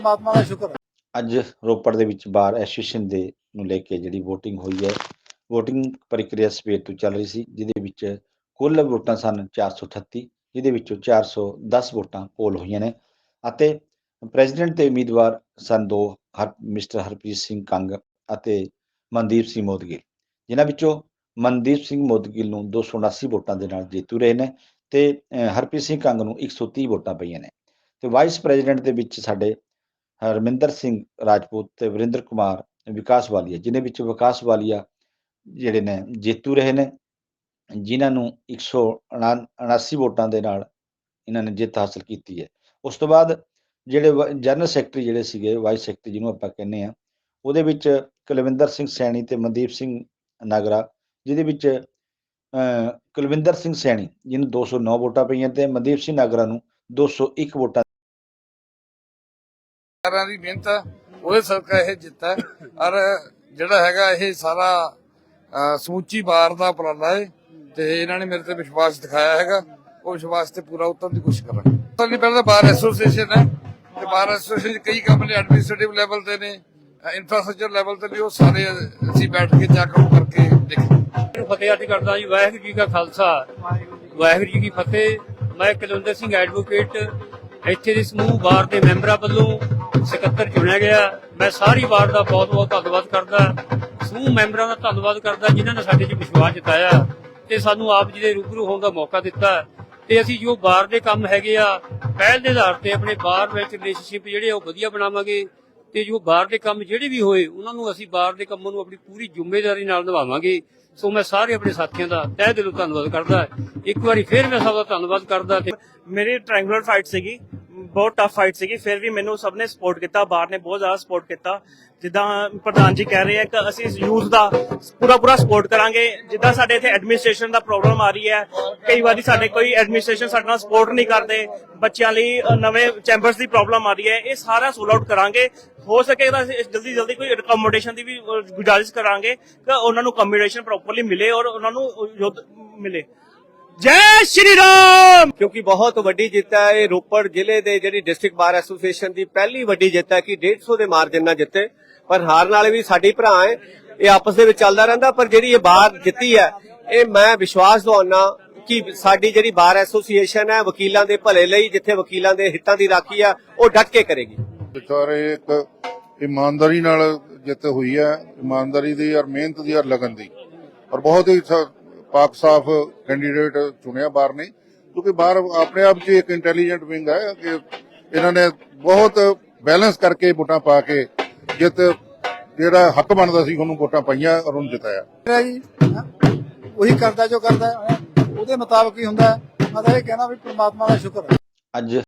ਪ੍ਰਮਾਤਮਾ ਦਾ ਸ਼ੁਕਰ ਅੱਜ ਰੋਪੜ ਦੇ ਵਿੱਚ ਬਾਰ ਐਸੋਸੀਏਸ਼ਨ ਦੇ ਨੂੰ ਲੈ ਕੇ ਜਿਹੜੀ VOTING ਹੋਈ ਹੈ, VOTING ਪ੍ਰਕਿਰਿਆ ਸਵੇਰ ਤੋਂ ਚੱਲ ਰਹੀ ਸੀ, ਜਿਹਦੇ ਵਿੱਚ ਕੁੱਲ ਵੋਟਾਂ ਸਨ 438 ਜਿਹਦੇ ਵਿੱਚੋਂ 410 ਵੋਟਾਂ ਪੋਲ ਹੋਈਆਂ ਨੇ ਅਤੇ ਪ੍ਰੈਜ਼ੀਡੈਂਟ ਦੇ ਉਮੀਦਵਾਰ ਸਨ ਦੋ, ਹਰ, ਮਿਸਟਰ ਹਰਪ੍ਰੀਤ ਸਿੰਘ ਕੰਗ ਅਤੇ ਮਨਦੀਪ ਸਿੰਘ ਮੋਦਗਿਲ। ਜਿਨ੍ਹਾਂ ਵਿੱਚੋਂ ਮਨਦੀਪ ਸਿੰਘ ਮੋਦਗਿਲ ਨੂੰ 279 ਵੋਟਾਂ ਦੇ ਨਾਲ ਜੇਤੂ ਰਹੇ ਨੇ ਤੇ ਹਰਪ੍ਰੀਤ ਸਿੰਘ ਕੰਗ ਨੂੰ 130 ਵੋਟਾਂ ਪਈਆਂ ਨੇ। ਤੇ ਵਾਈਸ ਪ੍ਰੈਜ਼ੀਡੈਂਟ ਦੇ ਵਿੱਚ ਸਾਡੇ ਹਰਮਿੰਦਰ ਸਿੰਘ ਰਾਜਪੂਤ ਤੇ ਵਰਿੰਦਰ ਕੁਮਾਰ ਵਿਕਾਸ ਵਾਲੀਆ, ਜਿਨ੍ਹਾਂ ਵਿੱਚ ਵਿਕਾਸ ਵਾਲੀਆ ਜਿਹੜੇ ਨੇ, ਜੇਤੂ ਰਹੇ ਨੇ, ਜਿਨ੍ਹਾਂ ਨੂੰ 179 ਵੋਟਾਂ ਦੇ ਨਾਲ ਇਹਨਾਂ ਨੇ ਜਿੱਤ ਹਾਸਲ ਕੀਤੀ ਹੈ। ਉਸ ਤੋਂ ਬਾਅਦ ਜਿਹੜੇ ਵ- ਜਨਰਲ ਸੈਕਟਰੀ ਜਿਹੜੇ ਸੀਗੇ, ਵਾਈਸ ਸੈਕਟਰੀ ਜਿਹਨੂੰ ਆਪਾਂ ਕਹਿੰਦੇ ਆ ਉਹਦੇ ਵਿੱਚ ਕੁਲਵਿੰਦਰ ਸਿੰਘ ਸੈਣੀ ਤੇ ਮਨਦੀਪ ਸਿੰਘ ਨਗਰਾ, ਜਿਹਦੇ ਵਿੱਚ ਕੁਲਵਿੰਦਰ ਸਿੰਘ ਸੈਣੀ, ਜਿਹਨੂੰ 209 ਵੋਟਾਂ ਪਈਆਂ ਤੇ ਮਨਦੀਪ ਸਿੰਘ ਨਗਰਾ ਨੂੰ 201 ਵੋਟਾਂ ਸਾਰਿਆਂ ਦੀ ਮਿਹਨਤ ਉਹਦੇ ਸਦਕਾ ਇਹ ਜਿੱਤਾ ਔਰ ਜਿਹੜਾ ਹੈਗਾ ਇਹ ਸਾਰਾ ਸਮੁੱਚੀ ਵਾਰ ਦਾ ਉਪਰਾਲਾ ਹੈ ਤੇ ਇਹਨਾਂ ਨੇ ਮੇਰੇ ਤੇ ਵਿਸ਼ਵਾਸ ਦਿਖਾਇਆ ਹੈਗਾ। ਉਹ ਵਿਸ਼ਵਾਸ ਤੇ ਪੂਰਾ ਉਤਰਨ ਦੀ ਕੋਸ਼ਿਸ਼ ਕਰਾਂਗੇ। ਸਭ ਤੋਂ ਪਹਿਲਾਂ ਬਾਰ ਐਸੋਸੀਏਸ਼ਨ ਹੈ, ਤੇ ਬਾਰ ਐਸੋਸੀਏਸ਼ਨ ਕਈ ਕੰਮ ਨੇ ਐਡਮਿਨਿਸਟ੍ਰੇਟਿਵ ਲੈਵਲ ਤੇ ਨੇ ਇਨਫਰਾਸਟ੍ਰਕਚਰ ਲੈਵਲ ਤੇ ਵੀ ਉਹ ਸਾਰੇ ਅਸੀਂ ਬੈਠ ਕੇ ਚੈੱਕ ਆਊਟ ਕਰਕੇ ਦੇਖਾਂਗੇ ਫਤਿਹ ਅਰਜ਼ ਕਰਦਾ ਜੀ, ਵਾਹਿਗੁਰੂ ਜੀ ਕਾ ਖਾਲਸਾ। ਵਾਹਿਗੁਰੂ ਜੀ ਕੀ ਫਤਿਹ। ਮੈਂ ਕੁਲਵਿੰਦਰ ਸਿੰਘ ਐਡਵੋਕੇਟ ਇੱਥੇ ਦੇ ਸਮੂਹ ਬਾਰ ਦੇ ਮੈਂਬਰਾਂ ਵੱਲੋਂ ਸਕੱਤਰ ਚੁਣਿਆ ਗਿਆ। ਮੈਂ ਸਾਰੀ ਬਾਰ ਦਾ ਬਹੁਤ ਬਹੁਤ ਧੰਨਵਾਦ ਕਰਦਾ। ਸਮੂਹ ਮੈਂਬਰਾਂ ਦਾ ਧੰਨਵਾਦ ਕਰਦਾ, ਜਿਨ੍ਹਾਂ ਨੇ ਸਾਡੇ 'ਚ ਵਿਸ਼ਵਾਸ ਜਤਾਇਆ ਤੇ ਸਾਨੂੰ ਆਪ ਜੀ ਦੇ ਰੂਬਰੂ ਹੋਣ ਦਾ ਮੌਕਾ ਦਿੱਤਾ। ਤੇ ਅਸੀਂ ਜੋ ਬਾਰ ਦੇ ਕੰਮ ਹੈਗੇ ਆ, ਪਹਿਲ ਦੇ ਆਧਾਰ ਤੇ ਆਪਣੇ ਬਾਰ ਵਿੱਚ ਰਿਲੇਸ਼ਨਸ਼ਿਪ ਜਿਹੜੇ ਉਹ ਵਧੀਆ ਬਣਾਵਾਂਗੇ ਤੇ ਜੋ ਬਾਹਰ ਦੇ ਕੰਮ ਜਿਹੜੇ ਵੀ ਹੋਏ, ਉਹਨਾਂ ਨੂੰ ਅਸੀਂ ਬਾਹਰ ਦੇ ਕੰਮਾਂ ਨੂੰ ਆਪਣੀ ਪੂਰੀ ਜ਼ਿੰਮੇਵਾਰੀ ਨਾਲ ਨਿਭਾਵਾਂਗੇ। ਸੋ ਮੈਂ ਸਾਰੇ ਆਪਣੇ ਸਾਥੀਆਂ ਦਾ ਤਹਿ ਦਿਲੋਂ ਧੰਨਵਾਦ ਕਰਦਾ। ਇੱਕ ਵਾਰੀ ਫੇਰ ਮੈਂ ਸਭ ਦਾ ਧੰਨਵਾਦ ਕਰਦਾ ਤੇ ਮੇਰੀ ਟ੍ਰਾਇੰਗੂਲਰ ਫਾਈਟ ਸੀਗੀ। ਬਹੁਤ ਟਫ ਫਾਈਟ ਸੀਗੀ ਫਿਰ ਵੀ ਮੈਨੂੰ ਸਭ ਨੇ ਸਪੋਰਟ ਕੀਤਾ ਬਾਹਰ ਨੇ ਬਹੁਤ ਜ਼ਿਆਦਾ ਸਪੋਰਟ ਕੀਤਾ। ਜਿੱਦਾਂ ਪ੍ਰਧਾਨ ਜੀ ਕਹਿ ਰਹੇ ਆ ਕਿ ਅਸੀਂ ਯੂਥ ਦਾ ਪੂਰਾ ਪੂਰਾ ਸਪੋਰਟ ਕਰਾਂਗੇ। ਜਿੱਦਾਂ ਸਾਡੇ ਇੱਥੇ ਐਡਮਿਨਿਸਟ੍ਰੇਸ਼ਨ ਦਾ ਪ੍ਰੋਬਲਮ ਆ ਰਹੀ ਹੈ ਕਈ ਵਾਰੀ ਸਾਡੇ ਕੋਈ ਐਡਮਿਨਿਸਟ੍ਰੇਸ਼ਨ ਸਾਡੇ ਨਾਲ ਸਪੋਰਟ ਨਹੀਂ ਕਰਦੇ ਬੱਚਿਆਂ ਲਈ ਅ, ਨਵੇਂ ਚੈਂਬਰਸ ਦੀ ਪ੍ਰੋਬਲਮ ਆ ਰਹੀ ਹੈ ਇਹ ਸਾਰਾ ਸੋਲ ਆਊਟ ਕਰਾਂਗੇ। ਹੋ ਸਕੇ ਤਾਂ ਜਲਦੀ ਜਲਦੀ ਕੋਈ ਅਕੋਮੋਡੇਸ਼ਨ ਦੀ ਵੀ ਗੁਜ਼ਾਰਿਸ਼ ਕਰਾਂਗੇ ਕਿ ਉਹਨਾਂ ਨੂੰ ਅਕੋਮੋਡੇਸ਼ਨ ਪ੍ਰੋਪਰਲੀ ਮਿਲੇ ਔਰ ਉਹਨਾਂ ਨੂੰ ਮਿਲੇ। ਜੈ ਸ਼੍ਰੀ ਰਾਮ। ਕਿਉਂਕਿ ਬਹੁਤ ਵੱਡੀ ਜਿੱਤ ਹੈ ਇਹ ਰੋਪੜ ਜ਼ਿਲ੍ਹੇ ਦੇ ਜਿਹੜੀ ਡਿਸਟ੍ਰਿਕਟ ਬਾਰ ਐਸੋਸੀਏਸ਼ਨ ਦੀ ਪਹਿਲੀ ਵੱਡੀ ਜਿੱਤ ਹੈ ਕਿ 150 ਦੇ ਮਾਰਜਨ ਨਾਲ ਜਿੱਤੇ। ਪਰ ਹਾਰਨ ਵਾਲੇ ਵੀ ਸਾਡੀ ਭਰਾ ਹੈ ਇਹ ਆਪਸ ਦੇ ਵਿੱਚ ਚੱਲਦਾ ਰਹਿੰਦਾ ਪਰ ਜਿਹੜੀ ਇਹ ਬਾਰ ਜਿੱਤੀ ਹੈ ਇਹ ਮੈਂ ਵਿਸ਼ਵਾਸ ਦਵਾਉਣਾ ਕਿ ਸਾਡੀ ਜਿਹੜੀ ਬਾਰ ਐਸੋਸੀਏਸ਼ਨ ਹੈ ਵਕੀਲਾਂ ਦੇ ਭਲੇ ਲਈ ਜਿੱਥੇ ਵਕੀਲਾਂ ਦੇ ਹਿੱਤਾਂ ਦੀ ਰਾਖੀ ਆ ਉਹ ਡਟ ਕੇ ਕਰੇਗੀ। ਵਿਚਾਰੇ ਇੱਕ ਇਮਾਨਦਾਰੀ ਨਾਲ ਜਿੱਤ ਹੋਈ ਹੈ ਇਮਾਨਦਾਰੀ ਦੀ ਔਰ ਮਿਹਨਤ ਦੀ ਔਰ ਲਗਨ ਦੀ। ਔਰ ਬਹੁਤ ਹੀ ਪਾਕ ਸਾਫ਼ ਕੈਂਡੀਡੇਟ ਚੁਣਿਆ ਬਾਹਰ ਨੇ ਕਿਉਂਕਿ ਬਾਹਰ ਆਪਣੇ ਆਪ 'ਚ ਇੱਕ ਇੰਟੈਲੀਜੈਂਟ ਵਿੰਗ ਹੈ ਕਿ ਇਹਨਾਂ ਨੇ ਬਹੁਤ ਬੈਲੈਂਸ ਕਰਕੇ ਵੋਟਾਂ ਪਾ ਕੇ ਜਿੱਤ ਜਿਹੜਾ ਹੱਕ ਬਣਦਾ ਸੀ ਉਹਨੂੰ ਵੋਟਾਂ ਪਾਈਆਂ ਔਰ ਉਹਨੂੰ ਜਿਤਾਇਆ ਹੈ ਜੀ। ਉਹੀ ਕਰਦਾ ਜੋ ਕਰਦਾ ਉਹਦੇ ਮੁਤਾਬਕ ਹੀ ਹੁੰਦਾ। ਮੈਂ ਤਾਂ ਇਹ ਕਹਿਣਾ ਵੀ ਪ੍ਰਮਾਤਮਾ ਦਾ ਸ਼ੁਕਰ ਹੈ ਅੱਜ